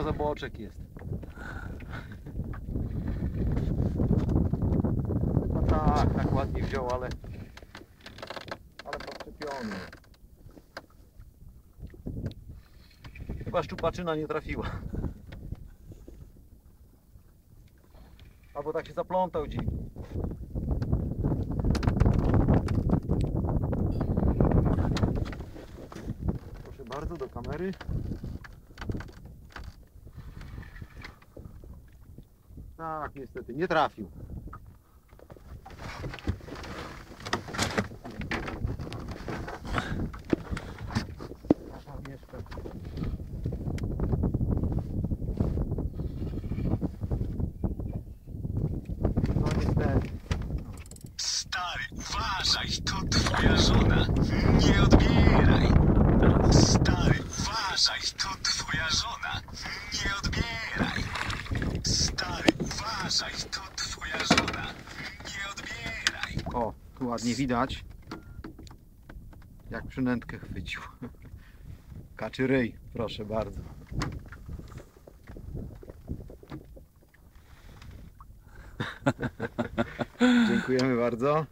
chyba zaboczek jest. No tak, tak ładnie wziął, ale... Ale podczepiony. Chyba szczupaczyna nie trafiła. Albo tak się zaplątał dziwnie. Proszę bardzo, do kamery. Tak, niestety, nie trafił. No to twoja żona. Nie odbieraj. Stary, uważaj, to twoja żona. Nie odbieraj. Stary, uważaj, to twoja żona. Nie odbieraj. O, tu ładnie widać, jak przynętkę chwycił. Kaczy ryj, proszę bardzo. Dziękujemy bardzo.